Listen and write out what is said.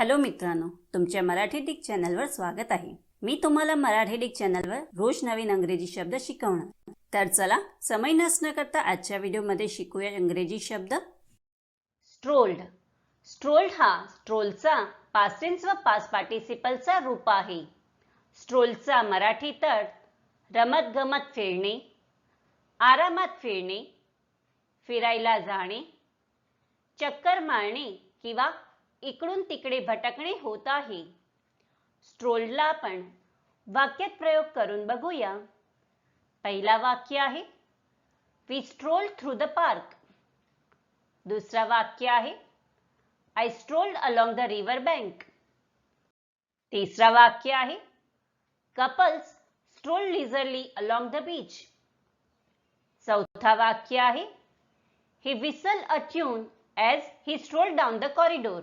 Hello मित्रांनो तुमच्या Marathi Dick चॅनलवर स्वागत आहे. मी तुम्हाला मराठी डिक चॅनलवर रोज नवीन अंग्रेजी शब्द शिकवणार. तर चला समय नसणं करता आजच्या व्हिडिओमध्ये शिकूया इंग्रजी शब्द. स्ट्रोल्ड. स्ट्रोल्ड हा स्ट्रोलचा पासेन्स व पास पार्टिसिपलचा रूप आहे. स्ट्रोलचा मराठी तर रमत गमत फिरणे आरामात फिरणे फिरायला जाणे चक्कर मारणे किंवा इकडून तिकडे भटकणे होत आहे. स्ट्रोलला आपण वाक्यात प्रयोग करून बघूया. पहिला वाक्य आहे we stroll through the park दुसरा वाक्य आहे I stroll along the river bank तिसरा वाक्य आहे couples stroll leisurely along the beach चौथा वाक्य आहे he whistle a tune as he stroll down the corridor